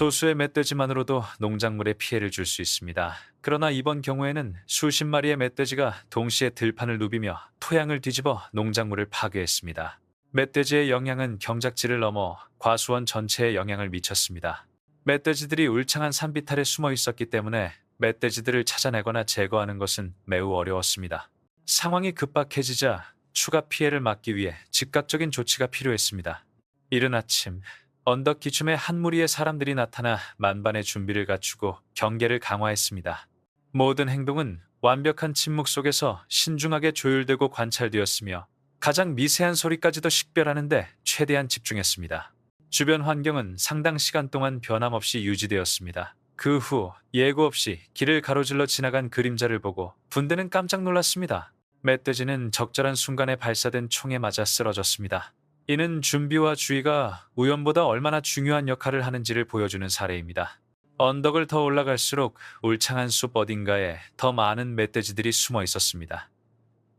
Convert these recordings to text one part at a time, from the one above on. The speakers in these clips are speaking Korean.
소수의 멧돼지만으로도 농작물에 피해를 줄 수 있습니다. 그러나 이번 경우에는 수십 마리의 멧돼지가 동시에 들판을 누비며 토양을 뒤집어 농작물을 파괴했습니다. 멧돼지의 영향은 경작지를 넘어 과수원 전체에 영향을 미쳤습니다. 멧돼지들이 울창한 산비탈에 숨어 있었기 때문에 멧돼지들을 찾아내거나 제거하는 것은 매우 어려웠습니다. 상황이 급박해지자 추가 피해를 막기 위해 즉각적인 조치가 필요했습니다. 이른 아침 언덕 기슭에 한 무리의 사람들이 나타나 만반의 준비를 갖추고 경계를 강화했습니다. 모든 행동은 완벽한 침묵 속에서 신중하게 조율되고 관찰되었으며 가장 미세한 소리까지도 식별하는데 최대한 집중했습니다. 주변 환경은 상당 시간 동안 변함없이 유지되었습니다. 그 후 예고 없이 길을 가로질러 지나간 그림자를 보고 분대는 깜짝 놀랐습니다. 멧돼지는 적절한 순간에 발사된 총에 맞아 쓰러졌습니다. 이는 준비와 주의가 우연보다 얼마나 중요한 역할을 하는지를 보여주는 사례입니다. 언덕을 더 올라갈수록 울창한 숲 어딘가에 더 많은 멧돼지들이 숨어 있었습니다.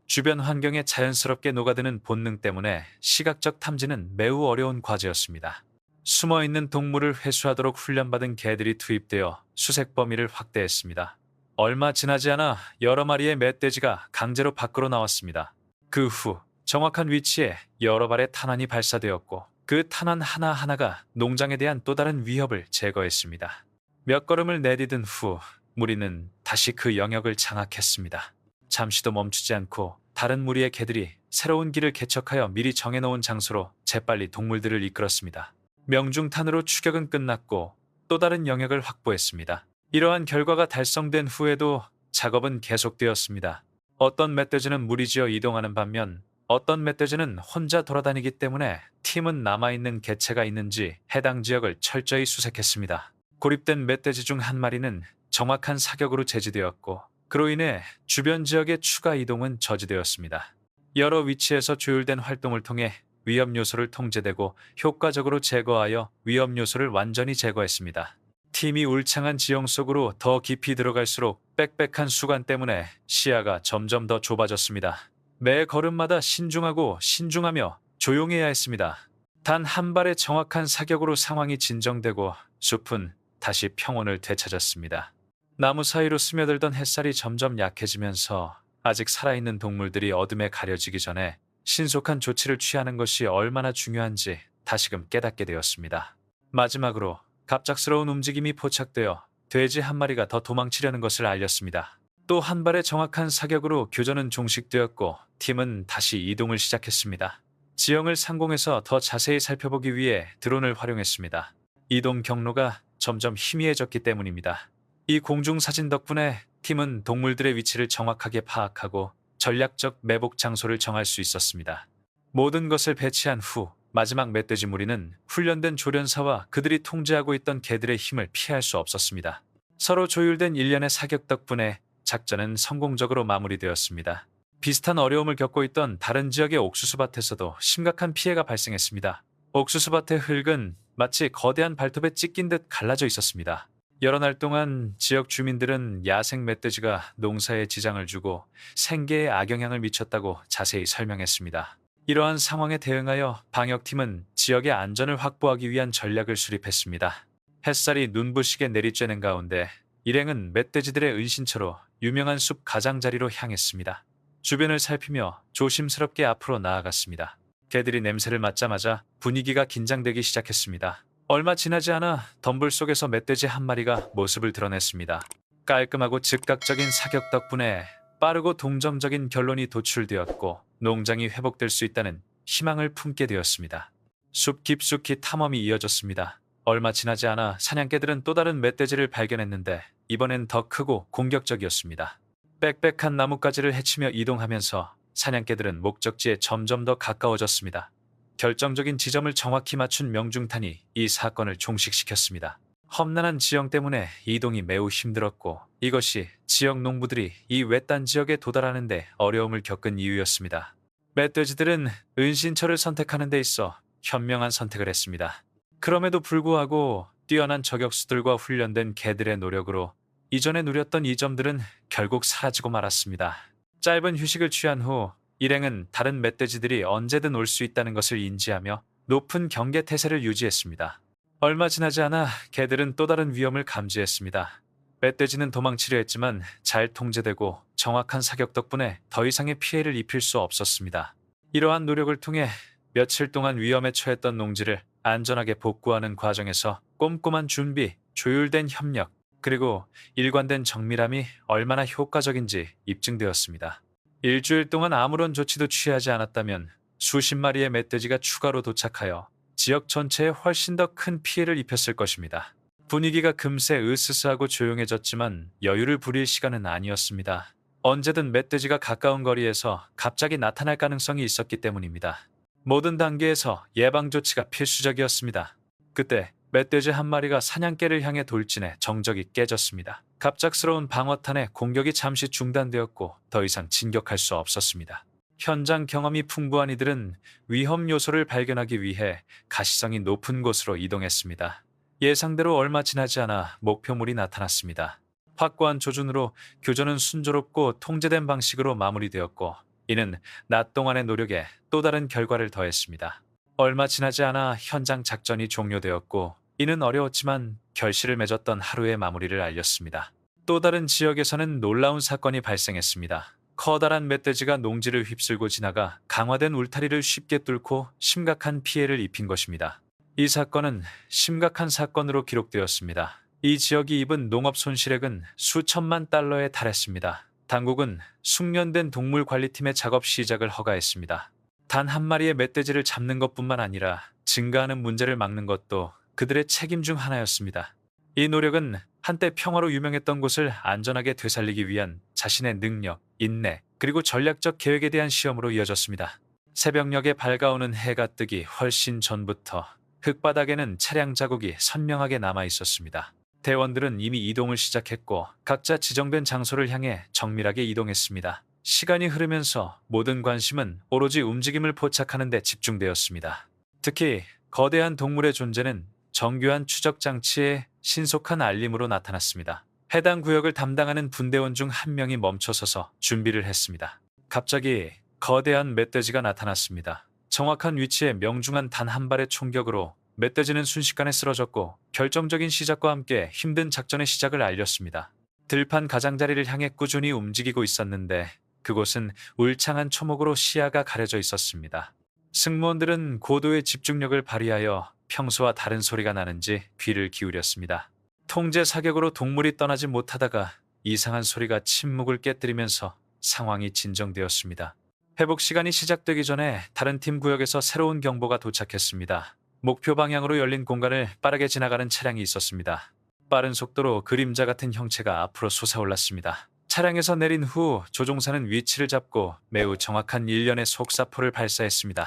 주변 환경에 자연스럽게 녹아드는 본능 때문에 시각적 탐지는 매우 어려운 과제였습니다. 숨어 있는 동물을 회수하도록 훈련받은 개들이 투입되어 수색 범위를 확대했습니다. 얼마 지나지 않아 여러 마리의 멧돼지가 강제로 밖으로 나왔습니다. 그 후 정확한 위치에 여러 발의 탄환이 발사되었고 그 탄환 하나하나가 농장에 대한 또 다른 위협을 제거했습니다. 몇 걸음을 내디딘 후 무리는 다시 그 영역을 장악했습니다. 잠시도 멈추지 않고 다른 무리의 개들이 새로운 길을 개척하여 미리 정해놓은 장소로 재빨리 동물들을 이끌었습니다. 명중탄으로 추격은 끝났고 또 다른 영역을 확보했습니다. 이러한 결과가 달성된 후에도 작업은 계속되었습니다. 어떤 멧돼지는 무리지어 이동하는 반면 어떤 멧돼지는 혼자 돌아다니기 때문에 팀은 남아있는 개체가 있는지 해당 지역을 철저히 수색했습니다. 고립된 멧돼지 중 한 마리는 정확한 사격으로 제지되었고 그로 인해 주변 지역의 추가 이동은 저지되었습니다. 여러 위치에서 조율된 활동을 통해 위험 요소를 통제되고 효과적으로 제거하여 위험 요소를 완전히 제거했습니다. 팀이 울창한 지형 속으로 더 깊이 들어갈수록 빽빽한 수관 때문에 시야가 점점 더 좁아졌습니다. 매 걸음마다 신중하고 신중하며 조용해야 했습니다. 단 한 발의 정확한 사격으로 상황이 진정되고 숲은 다시 평온을 되찾았습니다. 나무 사이로 스며들던 햇살이 점점 약해지면서 아직 살아있는 동물들이 어둠에 가려지기 전에 신속한 조치를 취하는 것이 얼마나 중요한지 다시금 깨닫게 되었습니다. 마지막으로 갑작스러운 움직임이 포착되어 돼지 한 마리가 더 도망치려는 것을 알렸습니다. 또 한 발의 정확한 사격으로 교전은 종식되었고 팀은 다시 이동을 시작했습니다. 지형을 상공에서 더 자세히 살펴보기 위해 드론을 활용했습니다. 이동 경로가 점점 희미해졌기 때문입니다. 이 공중 사진 덕분에 팀은 동물들의 위치를 정확하게 파악하고 전략적 매복 장소를 정할 수 있었습니다. 모든 것을 배치한 후 마지막 멧돼지 무리는 훈련된 조련사와 그들이 통제하고 있던 개들의 힘을 피할 수 없었습니다. 서로 조율된 일련의 사격 덕분에 작전은 성공적으로 마무리되었습니다. 비슷한 어려움을 겪고 있던 다른 지역의 옥수수밭에서도 심각한 피해가 발생했습니다. 옥수수밭의 흙은 마치 거대한 발톱에 찢긴 듯 갈라져 있었습니다. 여러 날 동안 지역 주민들은 야생 멧돼지가 농사에 지장을 주고 생계에 악영향을 미쳤다고 자세히 설명했습니다. 이러한 상황에 대응하여 방역팀은 지역의 안전을 확보하기 위한 전략을 수립했습니다. 햇살이 눈부시게 내리쬐는 가운데 일행은 멧돼지들의 은신처로 유명한 숲 가장자리로 향했습니다. 주변을 살피며 조심스럽게 앞으로 나아갔습니다. 개들이 냄새를 맡자마자 분위기가 긴장되기 시작했습니다. 얼마 지나지 않아 덤불 속에서 멧돼지 한 마리가 모습을 드러냈습니다. 깔끔하고 즉각적인 사격 덕분에 빠르고 동정적인 결론이 도출되었고 농장이 회복될 수 있다는 희망을 품게 되었습니다. 숲 깊숙이 탐험이 이어졌습니다. 얼마 지나지 않아 사냥개들은 또 다른 멧돼지를 발견했는데 이번엔 더 크고 공격적이었습니다. 빽빽한 나뭇가지를 헤치며 이동하면서 사냥개들은 목적지에 점점 더 가까워졌습니다. 결정적인 지점을 정확히 맞춘 명중탄이 이 사건을 종식시켰습니다. 험난한 지형 때문에 이동이 매우 힘들었고 이것이 지역 농부들이 이 외딴 지역에 도달하는데 어려움을 겪은 이유였습니다. 멧돼지들은 은신처를 선택하는 데 있어 현명한 선택을 했습니다. 그럼에도 불구하고 뛰어난 저격수들과 훈련된 개들의 노력으로 이전에 누렸던 이 점들은 결국 사라지고 말았습니다. 짧은 휴식을 취한 후 일행은 다른 멧돼지들이 언제든 올 수 있다는 것을 인지하며 높은 경계 태세를 유지했습니다. 얼마 지나지 않아 개들은 또 다른 위험을 감지했습니다. 멧돼지는 도망치려 했지만 잘 통제되고 정확한 사격 덕분에 더 이상의 피해를 입힐 수 없었습니다. 이러한 노력을 통해 며칠 동안 위험에 처했던 농지를 안전하게 복구하는 과정에서 꼼꼼한 준비, 조율된 협력, 그리고 일관된 정밀함이 얼마나 효과적인지 입증되었습니다. 일주일 동안 아무런 조치도 취하지 않았다면 수십 마리의 멧돼지가 추가로 도착하여 지역 전체에 훨씬 더 큰 피해를 입혔을 것입니다. 분위기가 금세 으스스하고 조용해졌지만 여유를 부릴 시간은 아니었습니다. 언제든 멧돼지가 가까운 거리에서 갑자기 나타날 가능성이 있었기 때문입니다. 모든 단계에서 예방 조치가 필수적이었습니다. 그때 멧돼지 한 마리가 사냥개를 향해 돌진해 정적이 깨졌습니다. 갑작스러운 방어탄에 공격이 잠시 중단되었고 더 이상 진격할 수 없었습니다. 현장 경험이 풍부한 이들은 위험 요소를 발견하기 위해 가시성이 높은 곳으로 이동했습니다. 예상대로 얼마 지나지 않아 목표물이 나타났습니다. 확고한 조준으로 교전은 순조롭고 통제된 방식으로 마무리되었고 이는 낮 동안의 노력에 또 다른 결과를 더했습니다. 얼마 지나지 않아 현장 작전이 종료되었고 이는 어려웠지만 결실을 맺었던 하루의 마무리를 알렸습니다. 또 다른 지역에서는 놀라운 사건이 발생했습니다. 커다란 멧돼지가 농지를 휩쓸고 지나가 강화된 울타리를 쉽게 뚫고 심각한 피해를 입힌 것입니다. 이 사건은 심각한 사건으로 기록되었습니다. 이 지역이 입은 농업 손실액은 수천만 달러에 달했습니다. 당국은 숙련된 동물 관리팀의 작업 시작을 허가했습니다. 단 한 마리의 멧돼지를 잡는 것뿐만 아니라 증가하는 문제를 막는 것도 그들의 책임 중 하나였습니다. 이 노력은 한때 평화로 유명했던 곳을 안전하게 되살리기 위한 자신의 능력, 인내, 그리고 전략적 계획에 대한 시험으로 이어졌습니다. 새벽녘에 밝아오는 해가 뜨기 훨씬 전부터 흙바닥에는 차량 자국이 선명하게 남아 있었습니다. 대원들은 이미 이동을 시작했고 각자 지정된 장소를 향해 정밀하게 이동했습니다. 시간이 흐르면서 모든 관심은 오로지 움직임을 포착하는 데 집중되었습니다. 특히 거대한 동물의 존재는 정교한 추적 장치의 신속한 알림으로 나타났습니다. 해당 구역을 담당하는 분대원 중 한 명이 멈춰서서 준비를 했습니다. 갑자기 거대한 멧돼지가 나타났습니다. 정확한 위치에 명중한 단 한 발의 총격으로 멧돼지는 순식간에 쓰러졌고 결정적인 시작과 함께 힘든 작전의 시작을 알렸습니다. 들판 가장자리를 향해 꾸준히 움직이고 있었는데 그곳은 울창한 초목으로 시야가 가려져 있었습니다. 승무원들은 고도의 집중력을 발휘하여 평소와 다른 소리가 나는지 귀를 기울였습니다. 통제 사격으로 동물이 떠나지 못하다가 이상한 소리가 침묵을 깨뜨리면서 상황이 진정되었습니다. 회복 시간이 시작되기 전에 다른 팀 구역에서 새로운 경보가 도착했습니다. 목표 방향으로 열린 공간을 빠르게 지나가는 차량이 있었습니다. 빠른 속도로 그림자 같은 형체가 앞으로 솟아올랐습니다. 차량에서 내린 후 조종사는 위치를 잡고 매우 정확한 일련의 속사포를 발사했습니다.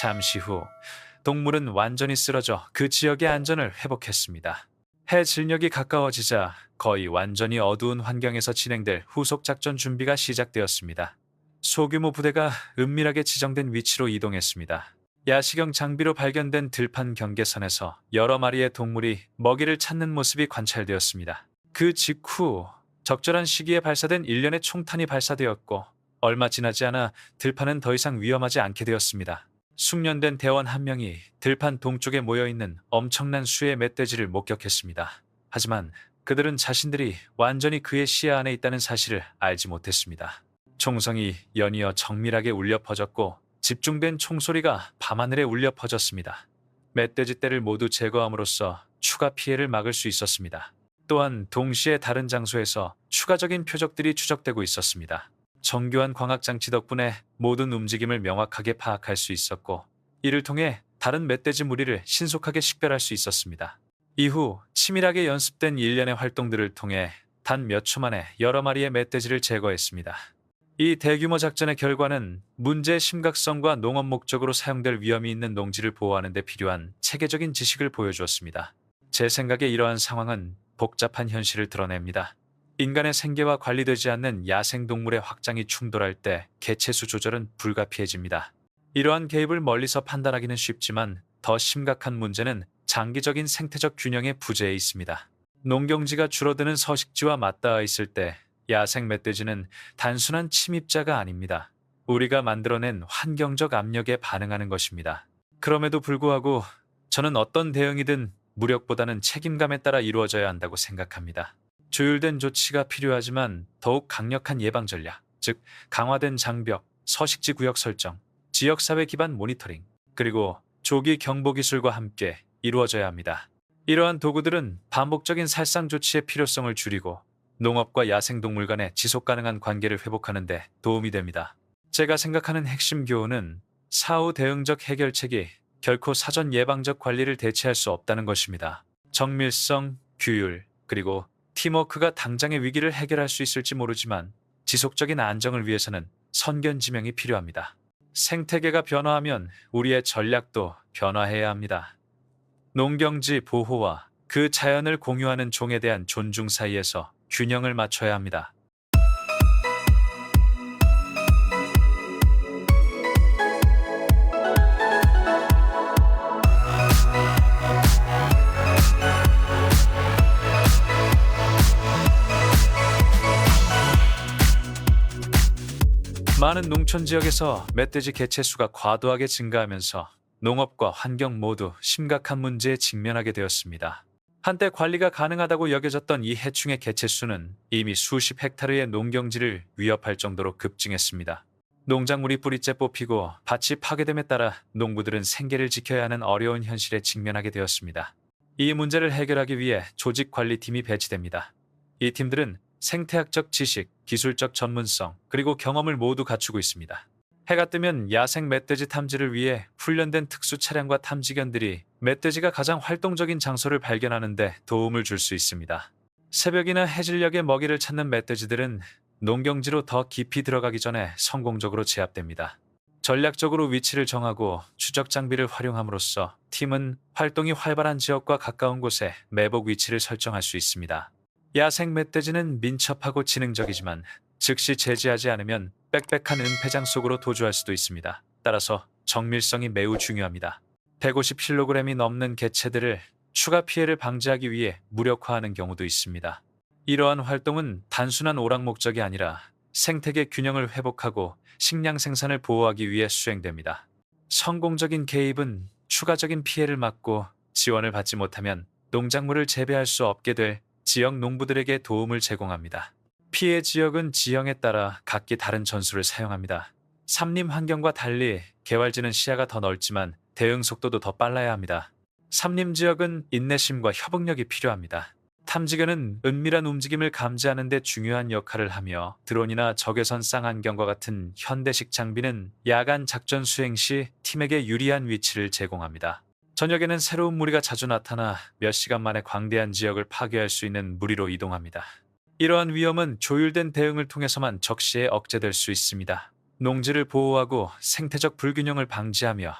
잠시 후 동물은 완전히 쓰러져 그 지역의 안전을 회복했습니다. 해 진력이 가까워지자 거의 완전히 어두운 환경에서 진행될 후속 작전 준비가 시작되었습니다. 소규모 부대가 은밀하게 지정된 위치로 이동했습니다. 야시경 장비로 발견된 들판 경계선에서 여러 마리의 동물이 먹이를 찾는 모습이 관찰되었습니다. 그 직후 적절한 시기에 발사된 일련의 총탄이 발사되었고 얼마 지나지 않아 들판은 더 이상 위험하지 않게 되었습니다. 숙련된 대원 한 명이 들판 동쪽에 모여있는 엄청난 수의 멧돼지를 목격했습니다. 하지만 그들은 자신들이 완전히 그의 시야 안에 있다는 사실을 알지 못했습니다. 총성이 연이어 정밀하게 울려 퍼졌고 집중된 총소리가 밤하늘에 울려 퍼졌습니다. 멧돼지 떼를 모두 제거함으로써 추가 피해를 막을 수 있었습니다. 또한 동시에 다른 장소에서 추가적인 표적들이 추적되고 있었습니다. 정교한 광학 장치 덕분에 모든 움직임을 명확하게 파악할 수 있었고 이를 통해 다른 멧돼지 무리를 신속하게 식별할 수 있었습니다. 이후 치밀하게 연습된 일련의 활동들을 통해 단 몇 초 만에 여러 마리의 멧돼지를 제거했습니다. 이 대규모 작전의 결과는 문제의 심각성과 농업 목적으로 사용될 위험이 있는 농지를 보호하는 데 필요한 체계적인 지식을 보여주었습니다. 제 생각에 이러한 상황은 복잡한 현실을 드러냅니다. 인간의 생계와 관리되지 않는 야생동물의 확장이 충돌할 때 개체수 조절은 불가피해집니다. 이러한 개입을 멀리서 판단하기는 쉽지만 더 심각한 문제는 장기적인 생태적 균형의 부재에 있습니다. 농경지가 줄어드는 서식지와 맞닿아 있을 때 야생 멧돼지는 단순한 침입자가 아닙니다. 우리가 만들어낸 환경적 압력에 반응하는 것입니다. 그럼에도 불구하고 저는 어떤 대응이든 무력보다는 책임감에 따라 이루어져야 한다고 생각합니다. 조율된 조치가 필요하지만 더욱 강력한 예방 전략, 즉 강화된 장벽, 서식지 구역 설정, 지역사회 기반 모니터링, 그리고 조기 경보 기술과 함께 이루어져야 합니다. 이러한 도구들은 반복적인 살상 조치의 필요성을 줄이고 농업과 야생동물 간의 지속 가능한 관계를 회복하는 데 도움이 됩니다. 제가 생각하는 핵심 교훈은 사후 대응적 해결책이 결코 사전 예방적 관리를 대체할 수 없다는 것입니다. 정밀성, 규율, 그리고 팀워크가 당장의 위기를 해결할 수 있을지 모르지만 지속적인 안정을 위해서는 선견 지명이 필요합니다. 생태계가 변화하면 우리의 전략도 변화해야 합니다. 농경지 보호와 그 자연을 공유하는 종에 대한 존중 사이에서 균형을 맞춰야 합니다. 많은 농촌 지역에서 멧돼지 개체 수가 과도하게 증가하면서 농업과 환경 모두 심각한 문제에 직면하게 되었습니다. 한때 관리가 가능하다고 여겨졌던 이 해충의 개체 수는 이미 수십 헥타르의 농경지를 위협할 정도로 급증했습니다. 농작물이 뿌리째 뽑히고 밭이 파괴됨에 따라 농부들은 생계를 지켜야 하는 어려운 현실에 직면하게 되었습니다. 이 문제를 해결하기 위해 조직 관리팀이 배치됩니다. 이 팀들은 생태학적 지식, 기술적 전문성, 그리고 경험을 모두 갖추고 있습니다. 해가 뜨면 야생 멧돼지 탐지를 위해 훈련된 특수 차량과 탐지견들이 멧돼지가 가장 활동적인 장소를 발견하는 데 도움을 줄 수 있습니다. 새벽이나 해질녘에 먹이를 찾는 멧돼지들은 농경지로 더 깊이 들어가기 전에 성공적으로 제압됩니다. 전략적으로 위치를 정하고 추적 장비를 활용함으로써 팀은 활동이 활발한 지역과 가까운 곳에 매복 위치를 설정할 수 있습니다. 야생 멧돼지는 민첩하고 지능적이지만 즉시 제지하지 않으면 빽빽한 은폐장 속으로 도주할 수도 있습니다. 따라서 정밀성이 매우 중요합니다. 150kg이 넘는 개체들을 추가 피해를 방지하기 위해 무력화하는 경우도 있습니다. 이러한 활동은 단순한 오락 목적이 아니라 생태계 균형을 회복하고 식량 생산을 보호하기 위해 수행됩니다. 성공적인 개입은 추가적인 피해를 막고 지원을 받지 못하면 농작물을 재배할 수 없게 될 지역 농부들에게 도움을 제공합니다. 피해 지역은 지형에 따라 각기 다른 전술을 사용합니다. 삼림 환경과 달리 개활지는 시야가 더 넓지만 대응 속도도 더 빨라야 합니다. 삼림 지역은 인내심과 협응력이 필요합니다. 탐지견은 은밀한 움직임을 감지하는 데 중요한 역할을 하며 드론이나 적외선 쌍안경과 같은 현대식 장비는 야간 작전 수행 시 팀에게 유리한 위치를 제공합니다. 저녁에는 새로운 무리가 자주 나타나 몇 시간 만에 광대한 지역을 파괴할 수 있는 무리로 이동합니다. 이러한 위험은 조율된 대응을 통해서만 적시에 억제될 수 있습니다. 농지를 보호하고 생태적 불균형을 방지하며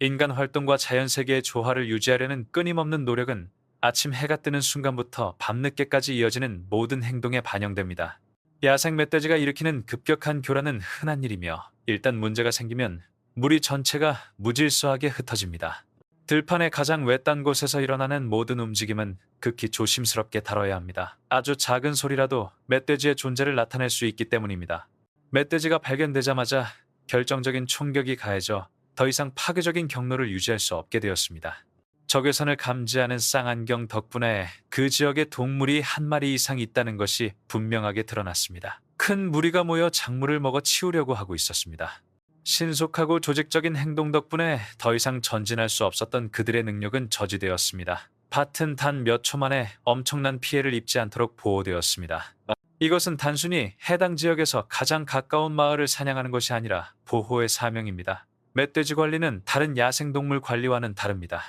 인간 활동과 자연 세계의 조화를 유지하려는 끊임없는 노력은 아침 해가 뜨는 순간부터 밤늦게까지 이어지는 모든 행동에 반영됩니다. 야생 멧돼지가 일으키는 급격한 교란은 흔한 일이며 일단 문제가 생기면 무리 전체가 무질서하게 흩어집니다. 들판의 가장 외딴 곳에서 일어나는 모든 움직임은 극히 조심스럽게 다뤄야 합니다. 아주 작은 소리라도 멧돼지의 존재를 나타낼 수 있기 때문입니다. 멧돼지가 발견되자마자 결정적인 충격이 가해져 더 이상 파괴적인 경로를 유지할 수 없게 되었습니다. 적외선을 감지하는 쌍안경 덕분에 그 지역에 동물이 한 마리 이상 있다는 것이 분명하게 드러났습니다. 큰 무리가 모여 작물을 먹어 치우려고 하고 있었습니다. 신속하고 조직적인 행동 덕분에 더 이상 전진할 수 없었던 그들의 능력은 저지되었습니다. 밭은 단 몇 초 만에 엄청난 피해를 입지 않도록 보호되었습니다. 이것은 단순히 해당 지역에서 가장 가까운 마을을 사냥하는 것이 아니라 보호의 사명입니다. 멧돼지 관리는 다른 야생동물 관리와는 다릅니다.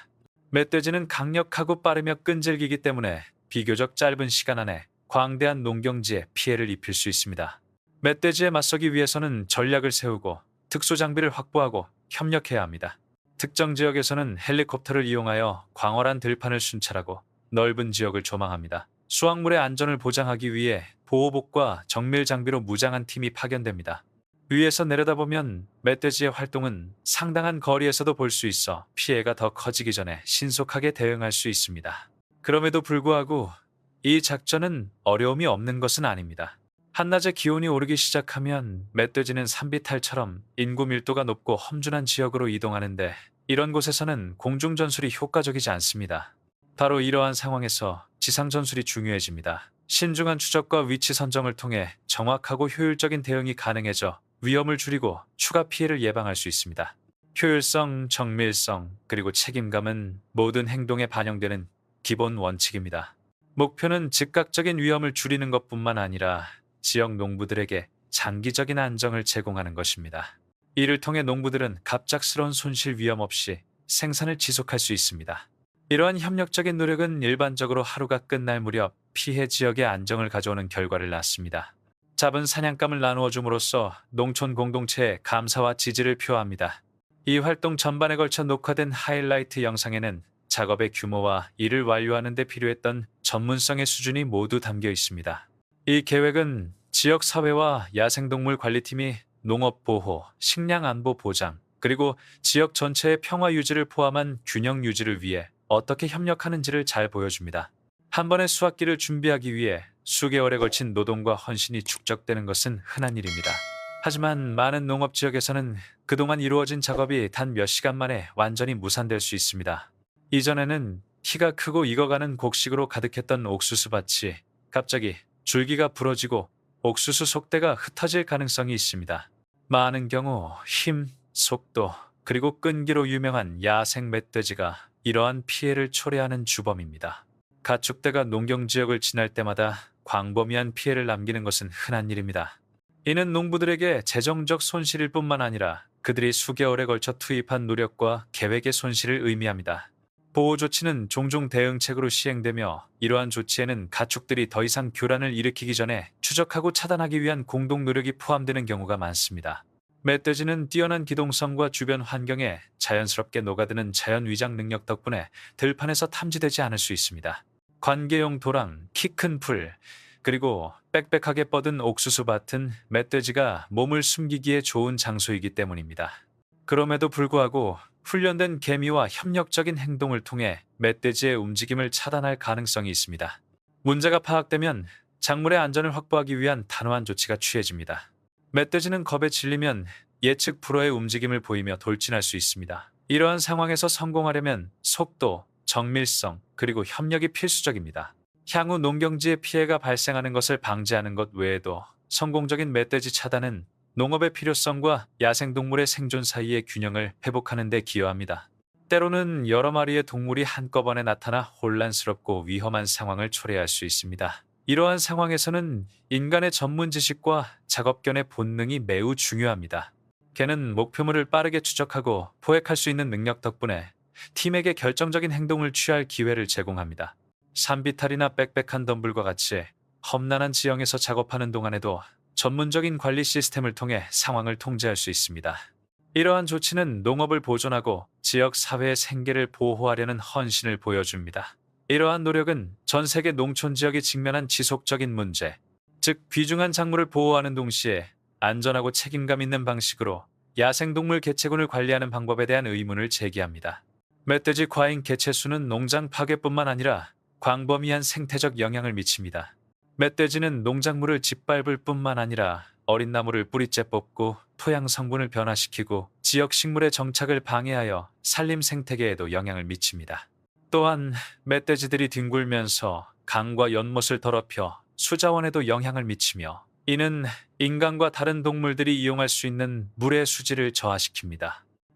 멧돼지는 강력하고 빠르며 끈질기기 때문에 비교적 짧은 시간 안에 광대한 농경지에 피해를 입힐 수 있습니다. 멧돼지에 맞서기 위해서는 전략을 세우고 특수 장비를 확보하고 협력해야 합니다. 특정 지역에서는 헬리콥터를 이용하여 광활한 들판을 순찰하고 넓은 지역을 조망합니다. 수확물의 안전을 보장하기 위해 보호복과 정밀 장비로 무장한 팀이 파견됩니다. 위에서 내려다보면 멧돼지의 활동은 상당한 거리에서도 볼 수 있어 피해가 더 커지기 전에 신속하게 대응할 수 있습니다. 그럼에도 불구하고 이 작전은 어려움이 없는 것은 아닙니다. 한낮에 기온이 오르기 시작하면 멧돼지는 산비탈처럼 인구 밀도가 높고 험준한 지역으로 이동하는데 이런 곳에서는 공중전술이 효과적이지 않습니다. 바로 이러한 상황에서 지상 전술이 중요해집니다. 신중한 추적과 위치 선정을 통해 정확하고 효율적인 대응이 가능해져 위험을 줄이고 추가 피해를 예방할 수 있습니다. 효율성, 정밀성, 그리고 책임감은 모든 행동에 반영되는 기본 원칙입니다. 목표는 즉각적인 위험을 줄이는 것뿐만 아니라 지역 농부들에게 장기적인 안정을 제공하는 것입니다. 이를 통해 농부들은 갑작스러운 손실 위험 없이 생산을 지속할 수 있습니다. 이러한 협력적인 노력은 일반적으로 하루가 끝날 무렵 피해 지역의 안정을 가져오는 결과를 낳습니다. 잡은 사냥감을 나누어 줌으로써 농촌 공동체의 감사와 지지를 표합니다. 이 활동 전반에 걸쳐 녹화된 하이라이트 영상에는 작업의 규모와 이를 완료하는 데 필요했던 전문성의 수준이 모두 담겨 있습니다. 이 계획은 지역 사회와 야생동물 관리팀이 농업 보호, 식량 안보 보장, 그리고 지역 전체의 평화 유지를 포함한 균형 유지를 위해 어떻게 협력하는지를 잘 보여줍니다. 한 번의 수확기를 준비하기 위해 수개월에 걸친 노동과 헌신이 축적되는 것은 흔한 일입니다. 하지만 많은 농업 지역에서는 그동안 이루어진 작업이 단 몇 시간 만에 완전히 무산될 수 있습니다. 이전에는 키가 크고 익어가는 곡식으로 가득했던 옥수수 밭이 갑자기 줄기가 부러지고 옥수수 속대가 흩어질 가능성이 있습니다. 많은 경우 힘, 속도, 그리고 끈기로 유명한 야생 멧돼지가 이러한 피해를 초래하는 주범입니다. 가축대가 농경 지역을 지날 때마다 광범위한 피해를 남기는 것은 흔한 일입니다. 이는 농부들에게 재정적 손실일 뿐만 아니라 그들이 수개월에 걸쳐 투입한 노력과 계획의 손실을 의미합니다. 보호 조치는 종종 대응책으로 시행되며 이러한 조치에는 가축들이 더 이상 교란을 일으키기 전에 추적하고 차단하기 위한 공동 노력이 포함되는 경우가 많습니다. 멧돼지는 뛰어난 기동성과 주변 환경에 자연스럽게 녹아드는 자연 위장 능력 덕분에 들판에서 탐지되지 않을 수 있습니다. 관계용 도랑, 키 큰 풀, 그리고 빽빽하게 뻗은 옥수수 밭은 멧돼지가 몸을 숨기기에 좋은 장소이기 때문입니다. 그럼에도 불구하고 훈련된 개미와 협력적인 행동을 통해 멧돼지의 움직임을 차단할 가능성이 있습니다. 문제가 파악되면 작물의 안전을 확보하기 위한 단호한 조치가 취해집니다. 멧돼지는 겁에 질리면 예측 불허의 움직임을 보이며 돌진할 수 있습니다. 이러한 상황에서 성공하려면 속도, 정밀성, 그리고 협력이 필수적입니다. 향후 농경지에 피해가 발생하는 것을 방지하는 것 외에도 성공적인 멧돼지 차단은 농업의 필요성과 야생동물의 생존 사이의 균형을 회복하는 데 기여합니다. 때로는 여러 마리의 동물이 한꺼번에 나타나 혼란스럽고 위험한 상황을 초래할 수 있습니다. 이러한 상황에서는 인간의 전문 지식과 작업견의 본능이 매우 중요합니다. 개는 목표물을 빠르게 추적하고 포획할 수 있는 능력 덕분에 팀에게 결정적인 행동을 취할 기회를 제공합니다. 산비탈이나 빽빽한 덤불과 같이 험난한 지형에서 작업하는 동안에도 전문적인 관리 시스템을 통해 상황을 통제할 수 있습니다. 이러한 조치는 농업을 보존하고 지역 사회의 생계를 보호하려는 헌신을 보여줍니다. 이러한 노력은 전 세계 농촌 지역이 직면한 지속적인 문제, 즉 귀중한 작물을 보호하는 동시에 안전하고 책임감 있는 방식으로 야생동물 개체군을 관리하는 방법에 대한 의문을 제기합니다. 멧돼지 과잉 개체 수는 농장 파괴뿐만 아니라 광범위한 생태적 영향을 미칩니다. 멧돼지는 농작물을 짓밟을 뿐만 아니라 어린 나무를 뿌리째 뽑고 토양 성분을 변화시키고 지역 식물의 정착을 방해하여 산림 생태계에도 영향을 미칩니다. 또한 멧돼지들이 뒹굴면서 강과 연못을 더럽혀 수자원에도 영향을 미치며 이는 인간과 다른 동물들이 이용할 수 있는 물의 수질을 저하시킵니다.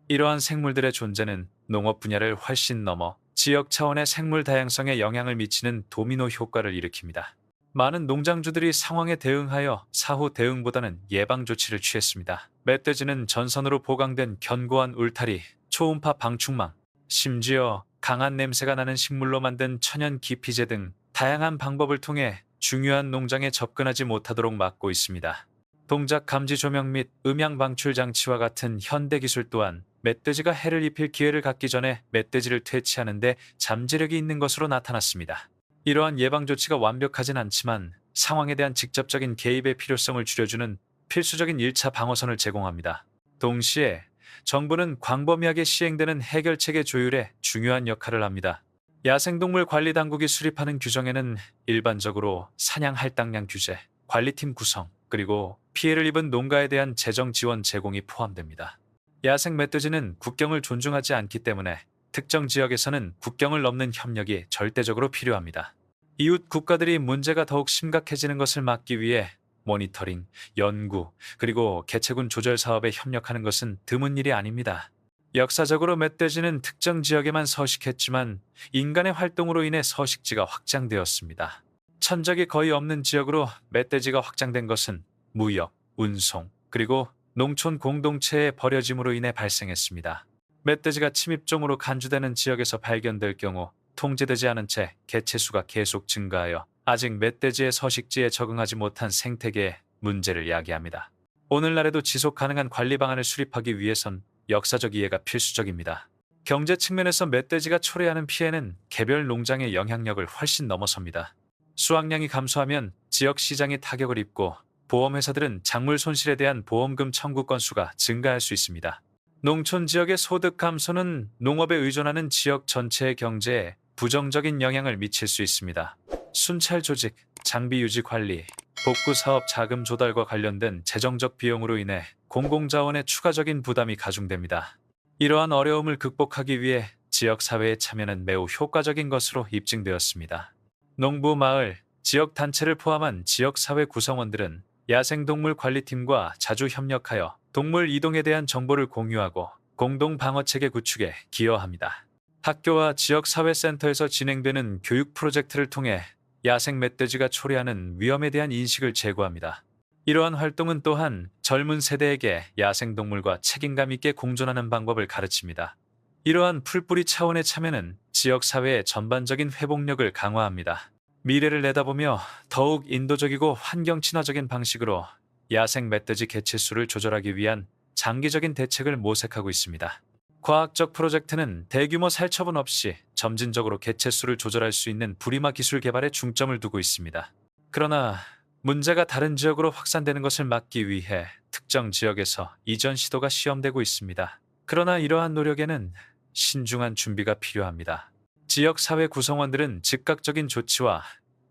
이러한 생물들의 존재는 농업 분야를 훨씬 넘어 지역 차원의 생물 다양성에 영향을 미치는 도미노 효과를 일으킵니다. 많은 농장주들이 상황에 대응하여 사후 대응보다는 예방 조치를 취했습니다. 멧돼지는 전선으로 보강된 견고한 울타리, 초음파 방충망, 심지어 강한 냄새가 나는 식물로 만든 천연 기피제 등 다양한 방법을 통해 중요한 농장에 접근하지 못하도록 막고 있습니다. 동작 감지 조명 및 음향 방출 장치와 같은 현대 기술 또한 멧돼지가 해를 입힐 기회를 갖기 전에 멧돼지를 퇴치하는데 잠재력이 있는 것으로 나타났습니다. 이러한 예방 조치가 완벽하진 않지만 상황에 대한 직접적인 개입의 필요성을 줄여주는 필수적인 1차 방어선을 제공합니다. 동시에 정부는 광범위하게 시행되는 해결책의 조율에 중요한 역할을 합니다. 야생동물 관리 당국이 수립하는 규정에는 일반적으로 사냥 할당량 규제, 관리팀 구성, 그리고 피해를 입은 농가에 대한 재정 지원 제공이 포함됩니다. 야생 멧돼지는 국경을 존중하지 않기 때문에 특정 지역에서는 국경을 넘는 협력이 절대적으로 필요합니다. 이웃 국가들이 문제가 더욱 심각해지는 것을 막기 위해 모니터링, 연구, 그리고 개체군 조절 사업에 협력하는 것은 드문 일이 아닙니다. 역사적으로 멧돼지는 특정 지역에만 서식했지만 인간의 활동으로 인해 서식지가 확장되었습니다. 천적이 거의 없는 지역으로 멧돼지가 확장된 것은 무역, 운송, 그리고 농촌 공동체의 버려짐으로 인해 발생했습니다. 멧돼지가 침입종으로 간주되는 지역에서 발견될 경우 통제되지 않은 채 개체 수가 계속 증가하여 아직 멧돼지의 서식지에 적응하지 못한 생태계에 문제를 야기합니다. 오늘날에도 지속 가능한 관리 방안을 수립하기 위해선 역사적 이해가 필수적입니다. 경제 측면에서 멧돼지가 초래하는 피해는 개별 농장의 영향력을 훨씬 넘어섭니다. 수확량이 감소하면 지역 시장이 타격을 입고 보험회사들은 작물 손실에 대한 보험금 청구 건수가 증가할 수 있습니다. 농촌 지역의 소득 감소는 농업에 의존하는 지역 전체의 경제에 부정적인 영향을 미칠 수 있습니다. 순찰 조직, 장비 유지 관리, 복구 사업 자금 조달과 관련된 재정적 비용으로 인해 공공자원의 추가적인 부담이 가중됩니다. 이러한 어려움을 극복하기 위해 지역 사회의 참여는 매우 효과적인 것으로 입증되었습니다. 농부 마을, 지역 단체를 포함한 지역 사회 구성원들은 야생동물 관리팀과 자주 협력하여 동물 이동에 대한 정보를 공유하고 공동 방어 체계 구축에 기여합니다. 학교와 지역 사회센터에서 진행되는 교육 프로젝트를 통해 야생 멧돼지가 초래하는 위험에 대한 인식을 제고합니다. 이러한 활동은 또한 젊은 세대에게 야생동물과 책임감 있게 공존하는 방법을 가르칩니다. 이러한 풀뿌리 차원의 참여는 지역사회의 전반적인 회복력을 강화합니다. 미래를 내다보며 더욱 인도적이고 환경 친화적인 방식으로 야생 멧돼지 개체 수를 조절하기 위한 장기적인 대책을 모색하고 있습니다. 과학적 프로젝트는 대규모 살처분 없이 점진적으로 개체 수를 조절할 수 있는 부리마 기술 개발에 중점을 두고 있습니다. 그러나 문제가 다른 지역으로 확산되는 것을 막기 위해 특정 지역에서 이전 시도가 시험되고 있습니다. 그러나 이러한 노력에는 신중한 준비가 필요합니다. 지역 사회 구성원들은 즉각적인 조치와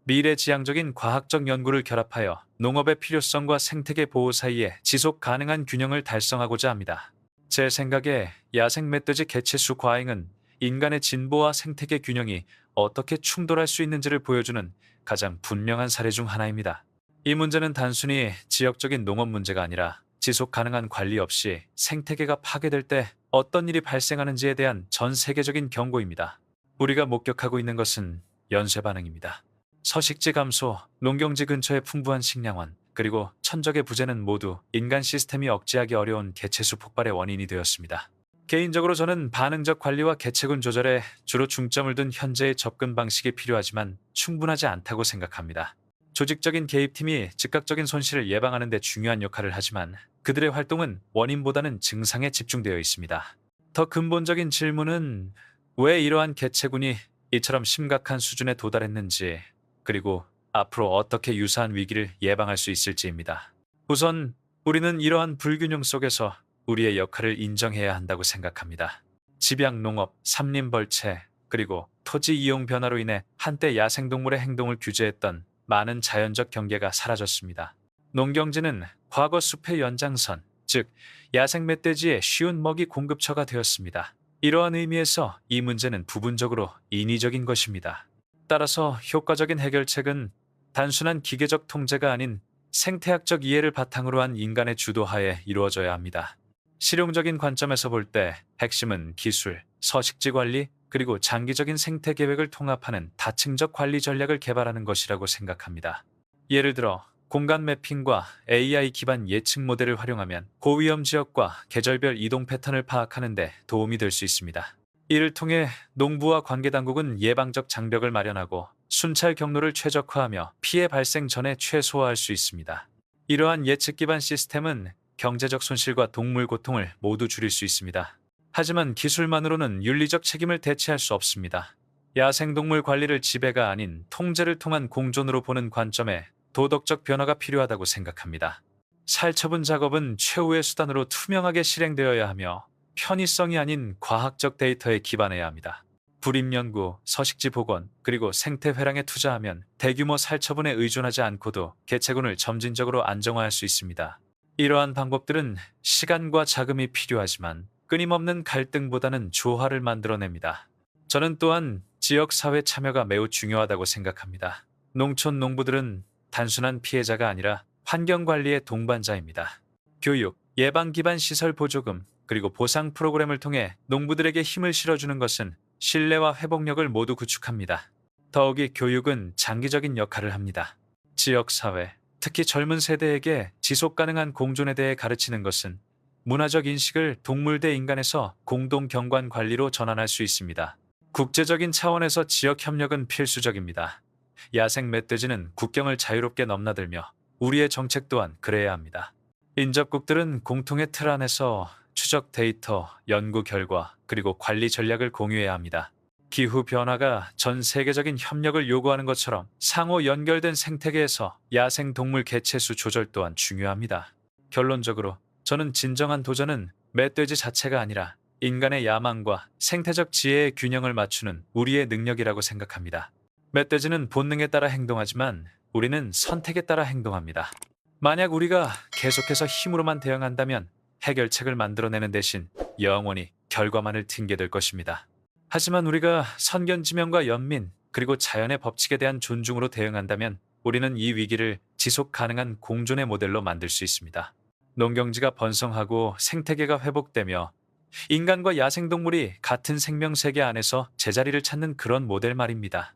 미래지향적인 과학적 연구를 결합하여 농업의 필요성과 생태계 보호 사이에 지속 가능한 균형을 달성하고자 합니다. 제 생각에 야생 멧돼지 개체수 과잉은 인간의 진보와 생태계 균형이 어떻게 충돌할 수 있는지를 보여주는 가장 분명한 사례 중 하나입니다. 이 문제는 단순히 지역적인 농업 문제가 아니라 지속 가능한 관리 없이 생태계가 파괴될 때 어떤 일이 발생하는지에 대한 전 세계적인 경고입니다. 우리가 목격하고 있는 것은 연쇄 반응입니다. 서식지 감소, 농경지 근처의 풍부한 식량원, 그리고 천적의 부재는 모두 인간 시스템이 억제하기 어려운 개체수 폭발의 원인이 되었습니다. 개인적으로 저는 반응적 관리와 개체군 조절에 주로 중점을 둔 현재의 접근 방식이 필요하지만 충분하지 않다고 생각합니다. 조직적인 개입팀이 즉각적인 손실을 예방하는 데 중요한 역할을 하지만 그들의 활동은 원인보다는 증상에 집중되어 있습니다. 더 근본적인 질문은 왜 이러한 개체군이 이처럼 심각한 수준에 도달했는지 그리고 앞으로 어떻게 유사한 위기를 예방할 수 있을지입니다. 우선 우리는 이러한 불균형 속에서 우리의 역할을 인정해야 한다고 생각합니다. 집약 농업, 삼림 벌채, 그리고 토지 이용 변화로 인해 한때 야생동물의 행동을 규제했던 많은 자연적 경계가 사라졌습니다. 농경지는 과거 숲의 연장선, 즉 야생 멧돼지의 쉬운 먹이 공급처가 되었습니다. 이러한 의미에서 이 문제는 부분적으로 인위적인 것입니다. 따라서 효과적인 해결책은 단순한 기계적 통제가 아닌 생태학적 이해를 바탕으로 한 인간의 주도하에 이루어져야 합니다. 실용적인 관점에서 볼 때 핵심은 기술, 서식지 관리, 그리고 장기적인 생태 계획을 통합하는 다층적 관리 전략을 개발하는 것이라고 생각합니다. 예를 들어 공간 매핑과 AI 기반 예측 모델을 활용하면 고위험 지역과 계절별 이동 패턴을 파악하는 데 도움이 될 수 있습니다. 이를 통해 농부와 관계 당국은 예방적 장벽을 마련하고 순찰 경로를 최적화하며 피해 발생 전에 최소화할 수 있습니다. 이러한 예측 기반 시스템은 경제적 손실과 동물 고통을 모두 줄일 수 있습니다. 하지만 기술만으로는 윤리적 책임을 대체할 수 없습니다. 야생동물 관리를 지배가 아닌 통제를 통한 공존으로 보는 관점에 도덕적 변화가 필요하다고 생각합니다. 살처분 작업은 최후의 수단으로 투명하게 실행되어야 하며 편의성이 아닌 과학적 데이터에 기반해야 합니다. 불임 연구, 서식지 복원, 그리고 생태 회랑에 투자하면 대규모 살처분에 의존하지 않고도 개체군을 점진적으로 안정화할 수 있습니다. 이러한 방법들은 시간과 자금이 필요하지만 끊임없는 갈등보다는 조화를 만들어냅니다. 저는 또한 지역 사회 참여가 매우 중요하다고 생각합니다. 농촌 농부들은 단순한 피해자가 아니라 환경 관리의 동반자입니다. 교육, 예방 기반 시설 보조금, 그리고 보상 프로그램을 통해 농부들에게 힘을 실어주는 것은 신뢰와 회복력을 모두 구축합니다. 더욱이 교육은 장기적인 역할을 합니다. 지역 사회, 특히 젊은 세대에게 지속 가능한 공존에 대해 가르치는 것은 문화적 인식을 동물 대 인간에서 공동 경관 관리로 전환할 수 있습니다. 국제적인 차원에서 지역 협력은 필수적입니다. 야생 멧돼지는 국경을 자유롭게 넘나들며 우리의 정책 또한 그래야 합니다. 인접국들은 공통의 틀 안에서 추적 데이터, 연구 결과, 그리고 관리 전략을 공유해야 합니다. 기후 변화가 전 세계적인 협력을 요구하는 것처럼 상호 연결된 생태계에서 야생 동물 개체 수 조절 또한 중요합니다. 결론적으로 저는 진정한 도전은 멧돼지 자체가 아니라 인간의 야망과 생태적 지혜의 균형을 맞추는 우리의 능력이라고 생각합니다. 멧돼지는 본능에 따라 행동하지만 우리는 선택에 따라 행동합니다. 만약 우리가 계속해서 힘으로만 대응한다면 해결책을 만들어내는 대신 영원히 결과만을 될 것입니다. 하지만 우리가 선견지명과 연민 그리고 자연의 법칙에 대한 존중으로 대응한다면 우리는 이 위기를 지속 가능한 공존의 모델로 만들 수 있습니다. 농경지가 번성하고 생태계가 회복되며 인간과 야생동물이 같은 생명세계 안에서 제자리를 찾는 그런 모델 말입니다.